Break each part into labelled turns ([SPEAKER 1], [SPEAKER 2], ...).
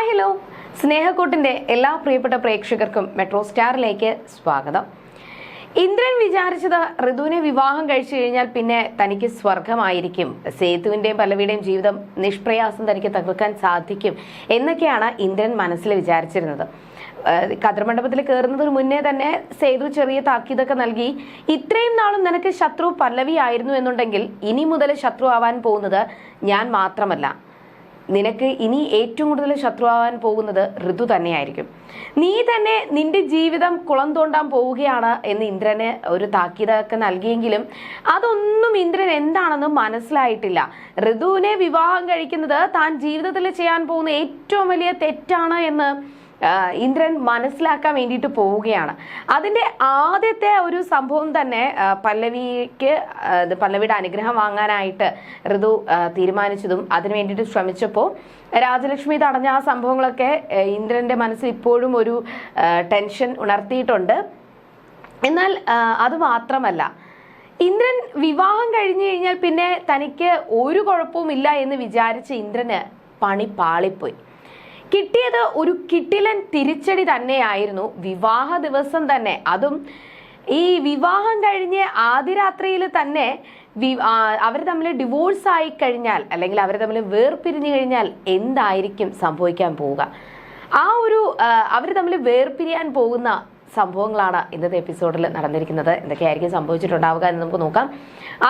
[SPEAKER 1] Hi hello സ്നേഹക്കൂട്ടിന്റെ എല്ലാ പ്രിയപ്പെട്ട പ്രേക്ഷകർക്കും മെട്രോ സ്റ്റാറിലേക്ക് സ്വാഗതം. ഇന്ദ്രൻ വിചാരിച്ചത് ഋതുവിനെ വിവാഹം കഴിച്ചു കഴിഞ്ഞാൽ പിന്നെ തനിക്ക് സ്വർഗമായിരിക്കും. സേതുവിന്റെയും പല്ലവിയുടെയും ജീവിതം നിഷ്പ്രയാസം തനിക്ക് തകർക്കാൻ സാധിക്കും എന്നൊക്കെയാണ് ഇന്ദ്രൻ മനസ്സിൽ വിചാരിച്ചിരുന്നത്. കതിർമണ്ഡപത്തിൽ കയറുന്നതിന് മുന്നേ തന്നെ സേതു ചെറിയ താക്കീതൊക്കെ നൽകി ഇത്രയും നാളും നിനക്ക് ശത്രു പല്ലവി ആയിരുന്നു എന്നുണ്ടെങ്കിൽ ഇനി മുതൽ ശത്രു ആവാൻ പോകുന്നത് ഞാൻ മാത്രമല്ല. നിനക്ക് ഇനി ഏറ്റവും കൂടുതൽ ശത്രുവാകാൻ പോകുന്നത് ഋതു തന്നെയായിരിക്കും. നീ തന്നെ നിന്റെ ജീവിതം കുളം തോണ്ടാൻ പോവുകയാണ് എന്ന് ഇന്ദ്രന് ഒരു താക്കീതൊക്കെ നൽകിയെങ്കിലും അതൊന്നും ഇന്ദ്രൻ എന്താണെന്ന് മനസ്സിലായിട്ടില്ല. ഋതുവിനെ വിവാഹം കഴിക്കുന്നത് താൻ ജീവിതത്തിൽ ചെയ്യാൻ പോകുന്ന ഏറ്റവും വലിയ തെറ്റാണ് എന്ന് ഇന്ദ്രൻ മനസ്സിലാക്കാൻ വേണ്ടിയിട്ട് പോവുകയാണ്. അതിന്റെ ആദ്യത്തെ ഒരു സംഭവം തന്നെ പല്ലവിക്ക് പല്ലവിയുടെ അനുഗ്രഹം വാങ്ങാനായിട്ട് ഋതു തീരുമാനിച്ചതും അതിനു വേണ്ടിയിട്ട് ശ്രമിച്ചപ്പോൾ രാജലക്ഷ്മി തടഞ്ഞ ആ സംഭവങ്ങളൊക്കെ ഇന്ദ്രന്റെ മനസ്സിൽ ഇപ്പോഴും ഒരു ടെൻഷൻ ഉണർത്തിയിട്ടുണ്ട്. എന്നാൽ അത് മാത്രമല്ല ഇന്ദ്രൻ വിവാഹം കഴിഞ്ഞു കഴിഞ്ഞാൽ പിന്നെ തനിക്ക് ഒരു കുഴപ്പവും ഇല്ല എന്ന് വിചാരിച്ച് ഇന്ദ്രന് പണി പാളിപ്പോയി. കിട്ടിയത് ഒരു കിട്ടിലൻ തിരിച്ചടി തന്നെയായിരുന്നു. വിവാഹ ദിവസം തന്നെ. അതും ഈ വിവാഹം കഴിഞ്ഞ് ആദ്യ രാത്രിയിൽ തന്നെ അവർ തമ്മിൽ ഡിവോഴ്സ് ആയി കഴിഞ്ഞാൽ അല്ലെങ്കിൽ അവർ തമ്മിൽ വേർപിരിഞ്ഞു കഴിഞ്ഞാൽ എന്തായിരിക്കും സംഭവിക്കാൻ പോവുക? ആ ഒരു അവർ തമ്മിൽ വേർപിരിയാൻ പോകുന്ന സംഭവങ്ങളാണ് ഇന്നത്തെ എപ്പിസോഡിൽ നടന്നിരിക്കുന്നത്. എന്തൊക്കെയായിരിക്കും സംഭവിച്ചിട്ടുണ്ടാവുക എന്ന് നമുക്ക് നോക്കാം.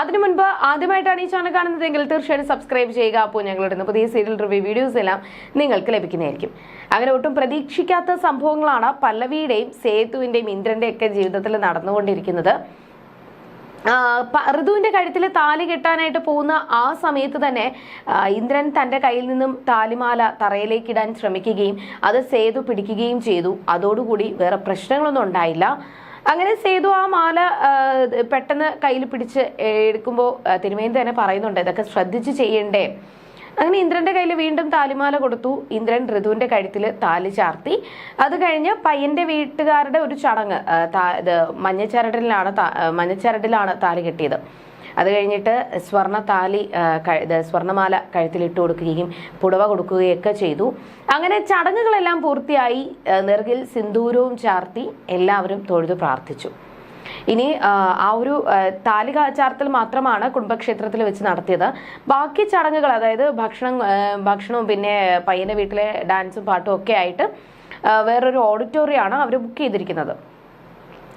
[SPEAKER 1] അതിനു മുൻപ് ആദ്യമായിട്ടാണ് ഈ ചാനൽ കാണുന്നതെങ്കിൽ തീർച്ചയായും സബ്സ്ക്രൈബ് ചെയ്യുക. അപ്പോൾ ഞങ്ങളുടെ പുതിയ സീരിയൽ റിവ്യൂ വീഡിയോസ് എല്ലാം നിങ്ങൾക്ക് ലഭിക്കുന്നതായിരിക്കും. അങ്ങനെ ഒട്ടും പ്രതീക്ഷിക്കാത്ത സംഭവങ്ങളാണ് പല്ലവിയുടെയും സേതുവിന്റെയും ഇന്ദ്രന്റെയും ഒക്കെ ജീവിതത്തിൽ നടന്നുകൊണ്ടിരിക്കുന്നത്. ഋതുവിന്റെ കഴുത്തിൽ താലി കെട്ടാനായിട്ട് പോകുന്ന ആ സമയത്ത് തന്നെ ഇന്ദ്രൻ തന്റെ കയ്യിൽ നിന്നും താലിമാല തറയിലേക്ക് ഇടാൻ ശ്രമിക്കുകയും അത് സേതു പിടിക്കുകയും ചെയ്തു. അതോടുകൂടി വേറെ പ്രശ്നങ്ങളൊന്നും ഉണ്ടായില്ല. അങ്ങനെ സേതു ആ മാല പെട്ടെന്ന് കയ്യിൽ പിടിച്ച് എടുക്കുമ്പോൾ തിരുമേനി തന്നെ പറയുന്നുണ്ട് ഇതൊക്കെ ശ്രദ്ധിച്ച് ചെയ്യണ്ടേ? അങ്ങനെ ഇന്ദ്രന്റെ കയ്യിൽ വീണ്ടും താലിമാല കൊടുത്തു. ഇന്ദ്രൻ ഋതുവിന്റെ കഴുത്തിൽ താലി ചാർത്തി. അത് കഴിഞ്ഞ് പയ്യന്റെ വീട്ടുകാരുടെ ഒരു ചടങ്ങ് മഞ്ഞച്ചരടിലാണ് മഞ്ഞച്ചരടിലാണ് താലി കെട്ടിയത്. അത് കഴിഞ്ഞിട്ട് സ്വർണ താലി സ്വർണമാല കഴുത്തിലിട്ട് കൊടുക്കുകയും പുടവ കൊടുക്കുകയൊക്കെ ചെയ്തു. അങ്ങനെ ചടങ്ങുകളെല്ലാം പൂർത്തിയായി. നെറുകിൽ സിന്ദൂരവും ചാർത്തി എല്ലാവരും തൊഴുതു പ്രാർത്ഥിച്ചു. ഇനി ആ, ഒരു താലിക ചാർത്തൽ മാത്രമാണ് കുടുംബക്ഷേത്രത്തിൽ വെച്ച് നടത്തിയത്. ബാക്കി ചടങ്ങുകൾ അതായത് ഭക്ഷണം ഭക്ഷണവും പിന്നെ പയ്യന്റെ വീട്ടിലെ ഡാൻസും പാട്ടും ഒക്കെ ആയിട്ട് വേറൊരു ഓഡിറ്റോറിയമാണ് അവർ ബുക്ക് ചെയ്തിരിക്കുന്നത്.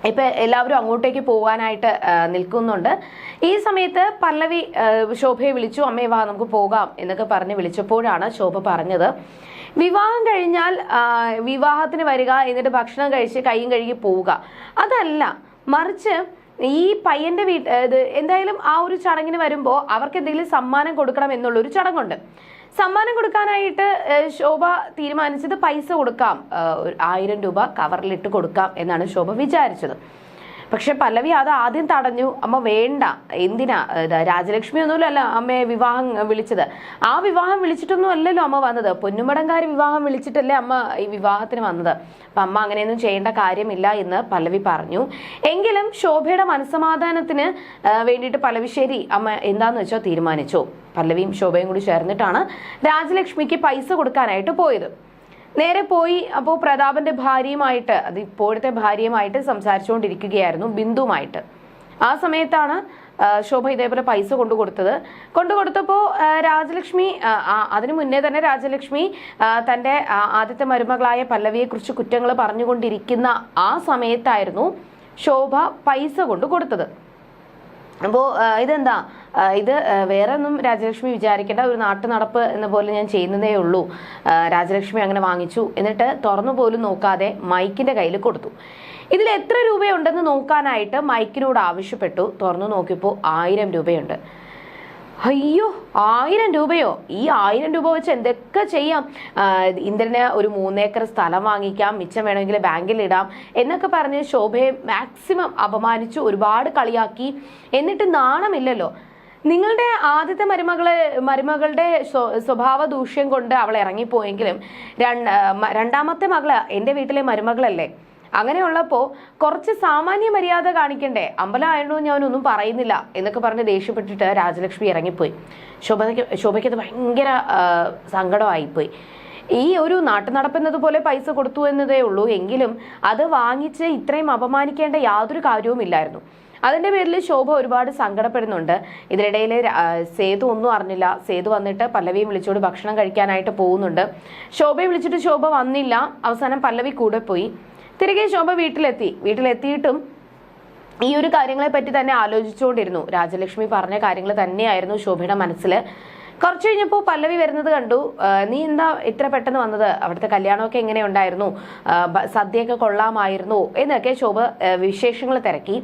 [SPEAKER 1] ഇപ്പൊ എല്ലാവരും അങ്ങോട്ടേക്ക് പോകാനായിട്ട് നിൽക്കുന്നുണ്ട്. ഈ സമയത്ത് പല്ലവി ശോഭയെ വിളിച്ചു അമ്മേ വാ നമുക്ക് പോകാം എന്നൊക്കെ പറഞ്ഞ് വിളിച്ചപ്പോഴാണ് ശോഭ പറഞ്ഞത്. വിവാഹം കഴിഞ്ഞാൽ വിവാഹത്തിന് വരിക എന്നിട്ട് ഭക്ഷണം കഴിച്ച് കൈയും കഴുകി പോവുക. അതല്ല മറിച്ച് ഈ പയ്യന്റെ വീട്ട് ഇത് എന്തായാലും ആ ഒരു ചടങ്ങിന് വരുമ്പോൾ അവർക്ക് എന്തെങ്കിലും സമ്മാനം കൊടുക്കണം എന്നുള്ളൊരു ചടങ്ങുണ്ട്. സമ്മാനം കൊടുക്കാനായിട്ട് ശോഭ തീരുമാനിച്ചത് പൈസ കൊടുക്കാം. ആയിരം രൂപ കവറിലിട്ട് കൊടുക്കാം എന്നാണ് ശോഭ വിചാരിച്ചത്. പക്ഷെ പല്ലവി അത് ആദ്യം തടഞ്ഞു. അമ്മ വേണ്ട. എന്തിനാ? രാജലക്ഷ്മി ഒന്നുമില്ലല്ല അമ്മയെ വിവാഹം വിളിച്ചത്. ആ വിവാഹം വിളിച്ചിട്ടൊന്നും അല്ലല്ലോ അമ്മ വന്നത്. പൊന്നുമടങ്കാരി വിവാഹം വിളിച്ചിട്ടല്ലേ അമ്മ ഈ വിവാഹത്തിന് വന്നത്. അപ്പൊ അമ്മ അങ്ങനെയൊന്നും ചെയ്യേണ്ട കാര്യമില്ല എന്ന് പല്ലവി പറഞ്ഞു. എങ്കിലും ശോഭയുടെ മനസ്സമാധാനത്തിന് വേണ്ടിയിട്ട് പല്ലവി ശരി അമ്മ എന്താന്ന് വെച്ചോ തീരുമാനിച്ചു. പല്ലവിയും ശോഭയും കൂടി ചേർന്നിട്ടാണ് രാജലക്ഷ്മിക്ക് പൈസ കൊടുക്കാനായിട്ട് പോയത്. നേരെ പോയി. അപ്പോൾ പ്രതാപന്റെ ഭാര്യയുമായിട്ട് അത് ഇപ്പോഴത്തെ ഭാര്യയുമായിട്ട് സംസാരിച്ചുകൊണ്ടിരിക്കുകയായിരുന്നു ബിന്ദുവുമായിട്ട്. ആ സമയത്താണ് ശോഭ ഇതേപോലെ പൈസ കൊണ്ടു കൊടുത്തത് കൊണ്ടു കൊടുത്തപ്പോൾ രാജലക്ഷ്മി അതിനു മുന്നേ തന്നെ രാജലക്ഷ്മി തന്റെ ആദ്യത്തെ മരുമകളായ പല്ലവിയെക്കുറിച്ച് കുറ്റങ്ങൾ പറഞ്ഞുകൊണ്ടിരിക്കുന്ന ആ സമയത്തായിരുന്നു ശോഭ പൈസ കൊണ്ട് കൊടുത്തത് അപ്പോൾ ഇതെന്താ? ഇത് വേറെ ഒന്നും രാജലക്ഷ്മി വിചാരിക്കേണ്ട ഒരു നാട്ടു നടപ്പ് എന്ന പോലെ ഞാൻ ചെയ്യുന്നതേ ഉള്ളൂ. രാജലക്ഷ്മി അങ്ങനെ വാങ്ങിച്ചു. എന്നിട്ട് തുറന്നു പോലും നോക്കാതെ മൈക്കിന്റെ കയ്യിൽ കൊടുത്തു. ഇതിൽ എത്ര രൂപയുണ്ടെന്ന് നോക്കാനായിട്ട് മൈക്കിനോട് ആവശ്യപ്പെട്ടു. തുറന്നു നോക്കിയപ്പോൾ ആയിരം രൂപയുണ്ട്. അയ്യോ ആയിരം രൂപയോ? ഈ ആയിരം രൂപ വെച്ച് എന്തൊക്കെ ചെയ്യാം? ഇന്ദ്രന് ഒരു മൂന്നേക്കർ സ്ഥലം വാങ്ങിക്കാം മിച്ചം വേണമെങ്കിൽ ബാങ്കിൽ ഇടാം എന്നൊക്കെ പറഞ്ഞ് ശോഭയെ മാക്സിമം അപമാനിച്ചു ഒരുപാട് കളിയാക്കി. എന്നിട്ട് നാണമില്ലല്ലോ. നിങ്ങളുടെ ആദ്യത്തെ മരുമകളെ മരുമകളുടെ സ്വ- സ്വഭാവ ദൂഷ്യം കൊണ്ട് അവൾ ഇറങ്ങിപ്പോയെങ്കിലും രണ്ട് രണ്ടാമത്തെ മകൾ എന്റെ വീട്ടിലെ മരുമകളല്ലേ? അങ്ങനെയുള്ളപ്പോ കുറച്ച് സാമാന്യ മര്യാദ കാണിക്കണ്ടേ? അമ്പലമായതുകൊണ്ട് ഞാനൊന്നും പറയുന്നില്ല എന്നൊക്കെ പറഞ്ഞ് ദേഷ്യപ്പെട്ടിട്ട് രാജലക്ഷ്മി ഇറങ്ങിപ്പോയി. ശോഭയ്ക്ക് ശോഭയ്ക്ക് അത് ഭയങ്കര സങ്കടമായിപ്പോയി. ഈ ഒരു നാട്ടു നടപ്പെന്നതുപോലെ പൈസ കൊടുത്തു എന്നതേ ഉള്ളൂ. എങ്കിലും അത് വാങ്ങിച്ച് ഇത്രയും അപമാനിക്കേണ്ട യാതൊരു കാര്യവുമില്ലായിരുന്നു അതിന്റെ പേരിൽ ശോഭ ഒരുപാട് സങ്കടപ്പെടുന്നുണ്ട്. ഇതിനിടയിൽ സേതു ഒന്നും അറിഞ്ഞില്ല. സേതു വന്നിട്ട് പല്ലവിയും വിളിച്ചോട് ഭക്ഷണം കഴിക്കാനായിട്ട് പോകുന്നുണ്ട്. ശോഭയെ വിളിച്ചിട്ട് ശോഭ വന്നില്ല. അവസാനം പല്ലവി കൂടെ പോയി. തിരികെ ശോഭ വീട്ടിലെത്തി. വീട്ടിലെത്തിയിട്ടും ഈ ഒരു കാര്യങ്ങളെ പറ്റി തന്നെ ആലോചിച്ചുകൊണ്ടിരുന്നു. രാജലക്ഷ്മി പറഞ്ഞ കാര്യങ്ങൾ തന്നെയായിരുന്നു ശോഭയുടെ മനസ്സിൽ കുറച്ച് കഴിഞ്ഞപ്പോൾ പല്ലവി വരുന്നത് കണ്ടു. നീ എന്താ ഇത്ര പെട്ടെന്ന് വന്നത്? അവിടുത്തെ കല്യാണമൊക്കെ എങ്ങനെ ഉണ്ടായിരുന്നു? സദ്യയൊക്കെ കൊള്ളാമായിരുന്നു എന്നൊക്കെ ശോഭ വിശേഷങ്ങൾ തിരക്കി.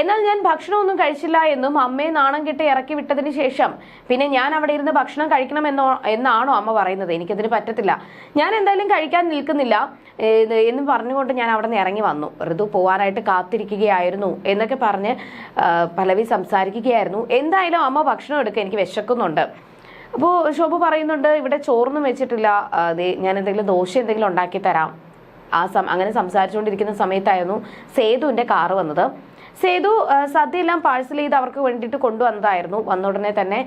[SPEAKER 1] എന്നാൽ ഞാൻ ഭക്ഷണമൊന്നും കഴിച്ചില്ല എന്നും അമ്മയെ നാണം കെട്ടി ഇറക്കി വിട്ടതിന് ശേഷം പിന്നെ ഞാൻ അവിടെ ഇരുന്ന് ഭക്ഷണം കഴിക്കണമെന്നോ എന്നാണോ അമ്മ പറയുന്നത്? എനിക്കതിന് പറ്റത്തില്ല. ഞാൻ എന്തായാലും കഴിക്കാൻ നിൽക്കുന്നില്ല. എന്ന് പറഞ്ഞുകൊണ്ട് ഞാൻ അവിടെ നിന്ന് ഇറങ്ങി വന്നു. ഋതു പോവാനായിട്ട് കാത്തിരിക്കുകയായിരുന്നു എന്നൊക്കെ പറഞ്ഞ് പലവി സംസാരിക്കുകയായിരുന്നു. എന്തായാലും അമ്മ ഭക്ഷണം എടുക്കുക എനിക്ക് വിശക്കുന്നുണ്ട്. അപ്പോൾ ശോഭ പറയുന്നുണ്ട് ഇവിടെ ചോറൊന്നും വെച്ചിട്ടില്ല. ഞാൻ എന്തെങ്കിലും ദോശ എന്തെങ്കിലും ഉണ്ടാക്കി തരാം. ആ സം അങ്ങനെ സംസാരിച്ചുകൊണ്ടിരിക്കുന്ന സമയത്തായിരുന്നു സേതുവിന്റെ കാറ് വന്നത്. സേതു സദ്യയെല്ലാം പാഴ്സൽ ചെയ്ത് അവർക്ക് വേണ്ടിയിട്ട് കൊണ്ടുവന്നതായിരുന്നു. വന്ന ഉടനെ തന്നെ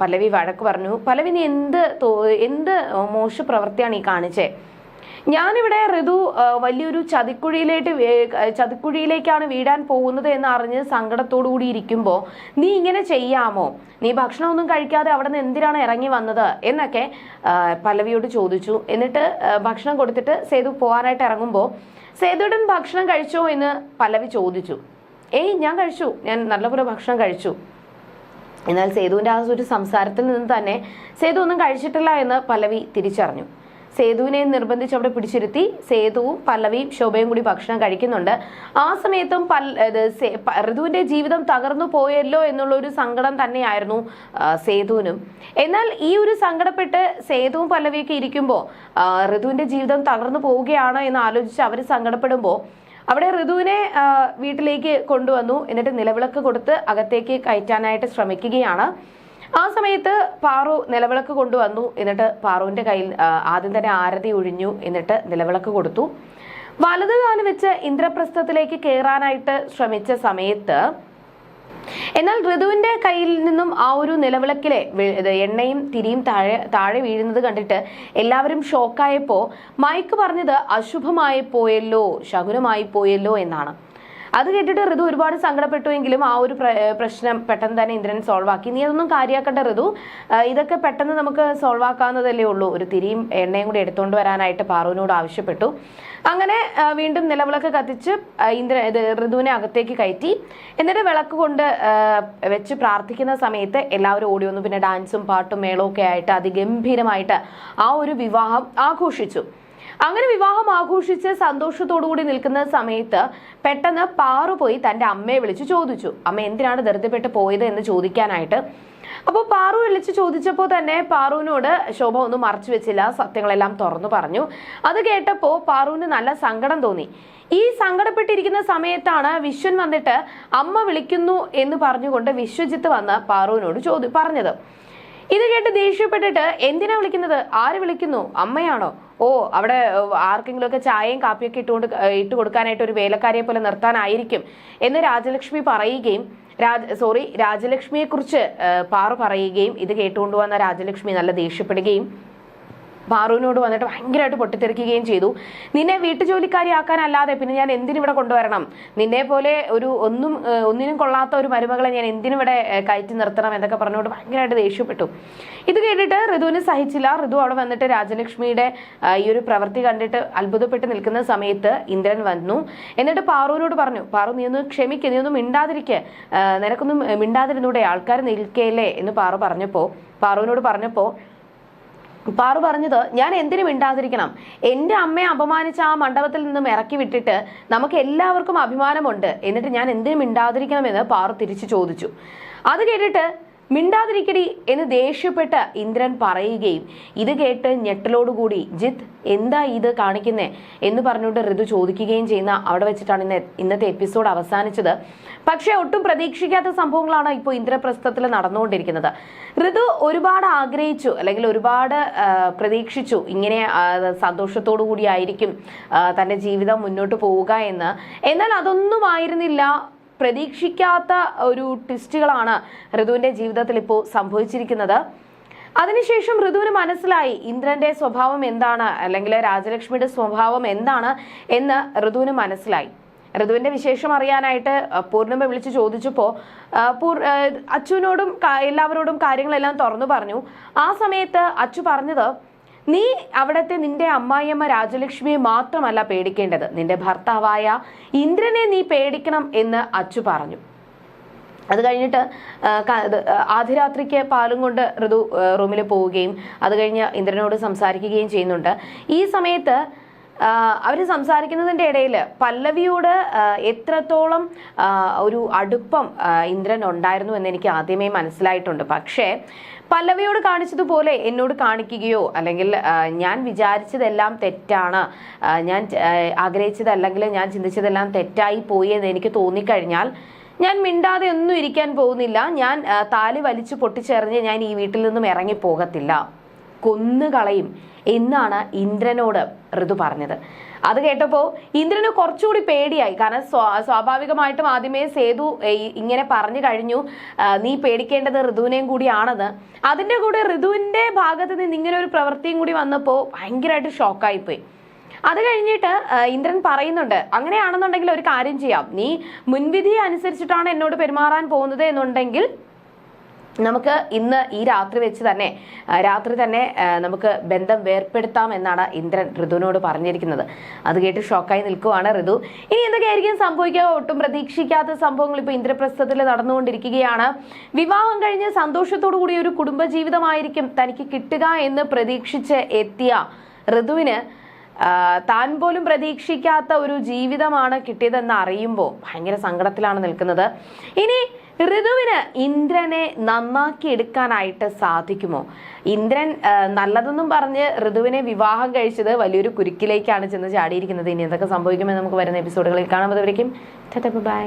[SPEAKER 1] പല്ലവി വഴക്ക് പറഞ്ഞു. പല്ലവി എന്ത് എന്ത് മോശ പ്രവൃത്തിയാണ് ഈ കാണിച്ചേ? ഞാനിവിടെ ഋതു വലിയൊരു ചതിക്കുഴിയിലേക്ക് വേ- ചതിക്കുഴിയിലേക്കാണ് വീടാൻ പോകുന്നത് എന്ന് അറിഞ്ഞ് സങ്കടത്തോടു കൂടി ഇരിക്കുമ്പോൾ നീ ഇങ്ങനെ ചെയ്യാമോ? നീ ഭക്ഷണമൊന്നും കഴിക്കാതെ അവിടെ നിന്ന് എന്തിനാണ് ഇറങ്ങി വന്നത്? എന്നൊക്കെ പല്ലവിയോട് ചോദിച്ചു. എന്നിട്ട് ഭക്ഷണം കൊടുത്തിട്ട് സേതു പോകാനായിട്ട് ഇറങ്ങുമ്പോൾ സേതുടൻ ഭക്ഷണം കഴിച്ചോ? എന്ന് പല്ലവി ചോദിച്ചു. ഏയ് ഞാൻ കഴിച്ചു. ഞാൻ നല്ലപോലെ ഭക്ഷണം കഴിച്ചു. എന്നാൽ സേതുവിന്റെ ആ ഒരു സംസാരത്തിൽ നിന്ന് തന്നെ സേതു ഒന്നും കഴിച്ചിട്ടില്ല എന്ന് പല്ലവി തിരിച്ചറിഞ്ഞു. സേതുവിനെ നിർബന്ധിച്ച് അവിടെ പിടിച്ചിരുത്തി സേതുവും പല്ലവിയും ശോഭയും കൂടി ഭക്ഷണം കഴിക്കുന്നുണ്ട്. ആ സമയത്തും ഋതുവിന്റെ ജീവിതം തകർന്നു പോയല്ലോ എന്നുള്ള ഒരു സങ്കടം തന്നെയായിരുന്നു സേതുവിനും. എന്നാൽ ഈ ഒരു സങ്കടപ്പെട്ട് സേതുവും പല്ലവിയൊക്കെ ഇരിക്കുമ്പോൾ ഋതുവിന്റെ ജീവിതം തകർന്നു പോവുകയാണ് എന്ന് ആലോചിച്ച് അവർ സങ്കടപ്പെടുമ്പോൾ അവിടെ ഋതുവിനെ വീട്ടിലേക്ക് കൊണ്ടുവന്നു. എന്നിട്ട് നിലവിളക്ക് കൊടുത്ത് അകത്തേക്ക് കയറ്റാനായിട്ട് ശ്രമിക്കുകയാണ്. ആ സമയത്ത് പാറു നിലവിളക്ക് കൊണ്ടുവന്നു. എന്നിട്ട് പാറുവിന്റെ കയ്യിൽ ആദ്യം തന്നെ ആരതി ഒഴിഞ്ഞു. എന്നിട്ട് നിലവിളക്ക് കൊടുത്തു. വലത് കാൽ വെച്ച് ഇന്ദ്രപ്രസ്ഥത്തിലേക്ക് കയറാനായിട്ട് ശ്രമിച്ച സമയത്ത് എന്നാൽ ഋതുവിന്റെ കയ്യിൽ നിന്നും ആ ഒരു നിലവിളക്കിലെ എണ്ണയും തിരിയും താഴെ താഴെ വീഴുന്നത് കണ്ടിട്ട് എല്ലാവരും ഷോക്കായപ്പോൾ മൈക്ക് പറഞ്ഞത് അശുഭമായി പോയല്ലോ ശകുനമായി പോയല്ലോ എന്നാണ്. അത് കേട്ടിട്ട് ഋതു ഒരുപാട് സങ്കടപ്പെട്ടുവെങ്കിലും ആ ഒരു പ്രശ്നം പെട്ടെന്ന് തന്നെ ഇന്ദ്രൻ സോൾവ് ആക്കി. നീ അതൊന്നും കാര്യമാക്കേണ്ട ഋതു. ഇതൊക്കെ പെട്ടെന്ന് നമുക്ക് സോൾവ് ആക്കാവുന്നതല്ലേ ഉള്ളൂ. ഒരു തിരിയും എണ്ണയും കൂടി എടുത്തുകൊണ്ട് വരാനായിട്ട് പാറുവിനോട് ആവശ്യപ്പെട്ടു. അങ്ങനെ വീണ്ടും നിലവിളക്ക് കത്തിച്ച് ഇന്ദ്ര ഋതുവിനെ അകത്തേക്ക് കയറ്റി. എന്നിട്ട് വിളക്ക് കൊണ്ട് വെച്ച് പ്രാർത്ഥിക്കുന്ന സമയത്ത് എല്ലാവരും ഓടി വന്നു. പിന്നെ ഡാൻസും പാട്ടും മേളവും ഒക്കെ ആയിട്ട് അതിഗംഭീരമായിട്ട് ആ ഒരു വിവാഹം ആഘോഷിച്ചു. അങ്ങനെ വിവാഹം ആഘോഷിച്ച് സന്തോഷത്തോടുകൂടി നിൽക്കുന്ന സമയത്ത് പെട്ടെന്ന് പാറു പോയി തന്റെ അമ്മയെ വിളിച്ചു ചോദിച്ചു. അമ്മ എന്തിനാണ് ധൃതിപ്പെട്ട് പോയത് എന്ന് ചോദിക്കാനായിട്ട്. അപ്പോൾ പാറു വിളിച്ച് ചോദിച്ചപ്പോൾ തന്നെ പാറുവിനോട് ശോഭ ഒന്നും മറച്ചു വെച്ചില്ല സത്യങ്ങളെല്ലാം തുറന്നു പറഞ്ഞു. അത് കേട്ടപ്പോൾ പാറുവിന് നല്ല സങ്കടം തോന്നി. ഈ സങ്കടപ്പെട്ടിരിക്കുന്ന സമയത്താണ് വിശ്വൻ വന്നിട്ട് അമ്മ വിളിക്കുന്നു എന്ന് പറഞ്ഞുകൊണ്ട് വിശ്വജിത്ത് വന്ന് പാറുവിനോട് ചോദി പറഞ്ഞത്. ഇത് കേട്ട് ദേഷ്യപ്പെട്ടിട്ട് എന്തിനാ വിളിക്കുന്നത്? ആര് വിളിക്കുന്നു? അമ്മയാണോ? ഓ അവിടെ ആർക്കെങ്കിലുമൊക്കെ ചായയും കാപ്പിയൊക്കെ ഇട്ടുകൊണ്ട് ഇട്ട് കൊടുക്കാനായിട്ട് ഒരു വേലക്കാരിയെ പോലെ നിർത്താനായിരിക്കും എന്ന് രാജലക്ഷ്മി പറയുകയും രാജ സോറി രാജലക്ഷ്മിയെ കുറിച്ച് പാറു പറയുകയും ഇത് കേട്ടുകൊണ്ടുവന്ന രാജലക്ഷ്മി നല്ല ദേഷ്യപ്പെടുകയും പാറുവിനോട് വന്നിട്ട് ഭയങ്കരമായിട്ട് പൊട്ടിത്തെറിക്കുകയും ചെയ്തു. നിന്നെ വീട്ടുജോലിക്കാരിയാക്കാനല്ലാതെ പിന്നെ ഞാൻ എന്തിനിവിടെ കൊണ്ടുവരണം? നിന്നെ പോലെ ഒരു ഒന്നും ഒന്നിനും കൊള്ളാത്ത ഒരു മരുമകളെ ഞാൻ എന്തിനിവിടെ കയറ്റി നിർത്തണം എന്നൊക്കെ പറഞ്ഞുകൊണ്ട് ഭയങ്കരമായിട്ട് ദേഷ്യപ്പെട്ടു. ഇത് കേട്ടിട്ട് ഋതുവിന് സഹിച്ചില്ല. ഋതു അവിടെ വന്നിട്ട് രാജലക്ഷ്മിയുടെ ഈ ഒരു പ്രവൃത്തി കണ്ടിട്ട് അത്ഭുതപ്പെട്ട് നിൽക്കുന്ന സമയത്ത് ഇന്ദ്രൻ വന്നു. എന്നിട്ട് പാറുവിനോട് പറഞ്ഞു പാറു നീ ഒന്ന് ക്ഷമിക്ക നീ ഒന്നും മിണ്ടാതിരിക്കുക നിനക്കൊന്നും മിണ്ടാതിരുന്നൂടെ ആൾക്കാർ നിൽക്കേലേ എന്ന് പാറു പറഞ്ഞപ്പോ പാറുവിനോട് പറഞ്ഞപ്പോ പാറു പറഞ്ഞത് ഞാൻ എന്തിനു മിണ്ടാതിരിക്കണം. എന്റെ അമ്മയെ അപമാനിച്ച ആ മണ്ഡപത്തിൽ നിന്നും ഇറക്കി വിട്ടിട്ട് നമുക്ക് എല്ലാവർക്കും അഭിമാനമുണ്ട്. എന്നിട്ട് ഞാൻ എന്തിനു മിണ്ടാതിരിക്കണമെന്ന് പാറു തിരിച്ചു ചോദിച്ചു. അത് കേട്ടിട്ട് മിണ്ടാതിരിക്കടി എന്ന് ദേഷ്യപ്പെട്ട് ഇന്ദ്രൻ പറയുകയും ഇത് കേട്ട് ഞെട്ടലോടുകൂടി ജിത്ത് എന്താ ഇത് കാണിക്കുന്നേ? എന്ന് പറഞ്ഞുകൊണ്ട് ഋതു ചോദിക്കുകയും ചെയ്യുന്ന അവിടെ വെച്ചിട്ടാണ് ഇന്ന് ഇന്നത്തെ എപ്പിസോഡ് അവസാനിച്ചത്. പക്ഷേ ഒട്ടും പ്രതീക്ഷിക്കാത്ത സംഭവങ്ങളാണ് ഇപ്പോൾ ഇന്ദ്രപ്രസ്ഥത്തിൽ നടന്നുകൊണ്ടിരിക്കുന്നത്. ഋതു ഒരുപാട് ആഗ്രഹിച്ചു അല്ലെങ്കിൽ ഒരുപാട് പ്രതീക്ഷിച്ചു ഇങ്ങനെ സന്തോഷത്തോടു കൂടിയായിരിക്കും തന്റെ ജീവിതം മുന്നോട്ട് പോവുക എന്ന്. എന്നാൽ അതൊന്നും ആയിരുന്നില്ല. പ്രതീക്ഷിക്കാത്ത ഒരു ട്വിസ്റ്റുകളാണ് ഋതുവിന്റെ ജീവിതത്തിൽ ഇപ്പോൾ സംഭവിച്ചിരിക്കുന്നത്. അതിനുശേഷം ഋതുവിന് മനസ്സിലായി ഇന്ദ്രന്റെ സ്വഭാവം എന്താണ് അല്ലെങ്കിൽ രാജലക്ഷ്മിയുടെ സ്വഭാവം എന്താണ് എന്ന് ഋതുവിന് മനസ്സിലായി. ഋതുവിന്റെ വിശേഷം അറിയാനായിട്ട് പൂർണിമ വിളിച്ച് ചോദിച്ചപ്പോൾ പൂർ അച്ചുവിനോടും എല്ലാവരോടും കാര്യങ്ങളെല്ലാം തുറന്നു പറഞ്ഞു. ആ സമയത്ത് അച്ചു പറഞ്ഞത് നീ അവിടത്തെ നിന്റെ അമ്മായിയമ്മ രാജലക്ഷ്മിയെ മാത്രമല്ല പേടിക്കേണ്ടത്. നിന്റെ ഭർത്താവായ ഇന്ദ്രനെ നീ പേടിക്കണം എന്ന് അച്ചു പറഞ്ഞു. അത് കഴിഞ്ഞിട്ട് ആധിരാത്രിക്ക് പാലും കൊണ്ട് ഋതു റൂമിൽ പോവുകയും അത് കഴിഞ്ഞ് ഇന്ദ്രനോട് സംസാരിക്കുകയും ചെയ്യുന്നുണ്ട്. ഈ സമയത്ത് അവർ സംസാരിക്കുന്നതിന്റെ ഇടയിൽ പല്ലവിയോട് എത്രത്തോളം ഒരു അടുപ്പം ഇന്ദ്രൻ ഉണ്ടായിരുന്നു എന്ന് എനിക്ക് ആദ്യമേ മനസ്സിലായിട്ടുണ്ട്. പക്ഷേ പല്ലവിയോട് കാണിച്ചതുപോലെ എന്നോട് കാണിക്കുകയോ അല്ലെങ്കിൽ ഞാൻ വിചാരിച്ചതെല്ലാം തെറ്റാണ് ഞാൻ ആഗ്രഹിച്ചതല്ലെങ്കിൽ ഞാൻ ചിന്തിച്ചതെല്ലാം തെറ്റായി പോയി എന്ന് എനിക്ക് തോന്നിക്കഴിഞ്ഞാൽ ഞാൻ മിണ്ടാതെ ഒന്നും ഇരിക്കാൻ പോകുന്നില്ല. ഞാൻ താലി വലിച്ചു പൊട്ടിച്ചെറിഞ്ഞ് ഞാൻ ഈ വീട്ടിൽ നിന്നും ഇറങ്ങി പോകത്തില്ല കൊന്നുകളയും. എന്നാണ് ഇന്ദ്രനോട് ഋതു പറഞ്ഞത്. അത് കേട്ടപ്പോൾ ഇന്ദ്രന് കുറച്ചുകൂടി പേടിയായി. കാരണം സ്വാ- സ്വാഭാവികമായിട്ടും ആദ്യമേ സേതു ഇങ്ങനെ പറഞ്ഞു കഴിഞ്ഞു. നീ പേടിക്കേണ്ടത് ഋതുവിനെയും കൂടിയാണെന്ന്. അതിന്റെ കൂടെ ഋതുവിന്റെ ഭാഗത്ത് നിന്ന് ഇങ്ങനെ ഒരു പ്രവൃത്തിയും കൂടി വന്നപ്പോൾ ഭയങ്കരമായിട്ട് ഷോക്കായിപ്പോയി. അത് കഴിഞ്ഞിട്ട് ഇന്ദ്രൻ പറയുന്നുണ്ട് അങ്ങനെയാണെന്നുണ്ടെങ്കിൽ ഒരു കാര്യം ചെയ്യാം. നീ മുൻവിധി അനുസരിച്ചിട്ടാണ് എന്നോട് പെരുമാറാൻ പോകുന്നത് എന്നുണ്ടെങ്കിൽ നമുക്ക് ഇന്ന് ഈ രാത്രി വെച്ച് തന്നെ രാത്രി തന്നെ നമുക്ക് ബന്ധം വേർപ്പെടുത്താം എന്നാണ് ഇന്ദ്രൻ ഋതുവിനോട് പറഞ്ഞിരിക്കുന്നത്. അത് കേട്ട് ഷോക്കായി നിൽക്കുവാണ് ഋതു. ഇനി എന്തൊക്കെയായിരിക്കും സംഭവിക്കുക? ഒട്ടും പ്രതീക്ഷിക്കാത്ത സംഭവങ്ങൾ ഇപ്പോൾ ഇന്ദ്രപ്രസ്ഥത്തിൽ നടന്നുകൊണ്ടിരിക്കുകയാണ്. വിവാഹം കഴിഞ്ഞ് സന്തോഷത്തോടു കൂടി ഒരു കുടുംബജീവിതമായിരിക്കും തനിക്ക് കിട്ടുക എന്ന് പ്രതീക്ഷിച്ച് എത്തിയ ഋതുവിന് താൻ പോലും പ്രതീക്ഷിക്കാത്ത ഒരു ജീവിതമാണ് കിട്ടിയതെന്ന് അറിയുമ്പോൾ ഭയങ്കര സങ്കടത്തിലാണ് നിൽക്കുന്നത്. ഇനി ഋതുവിന് ഇന്ദ്രനെ നന്നാക്കി എടുക്കാനായിട്ട് സാധിക്കുമോ? ഇന്ദ്രൻ നല്ലതെന്നും പറഞ്ഞ് ഋതുവിനെ വിവാഹം കഴിച്ചത് വലിയൊരു കുരുക്കിലേക്കാണ് ചെന്ന് ചാടിയിരിക്കുന്നത്. ഇനി എന്തൊക്കെ സംഭവിക്കുമെന്ന് നമുക്ക് വരുന്ന എപ്പിസോഡുകളിൽ കാണാം. അതുവരേക്കും ബൈ.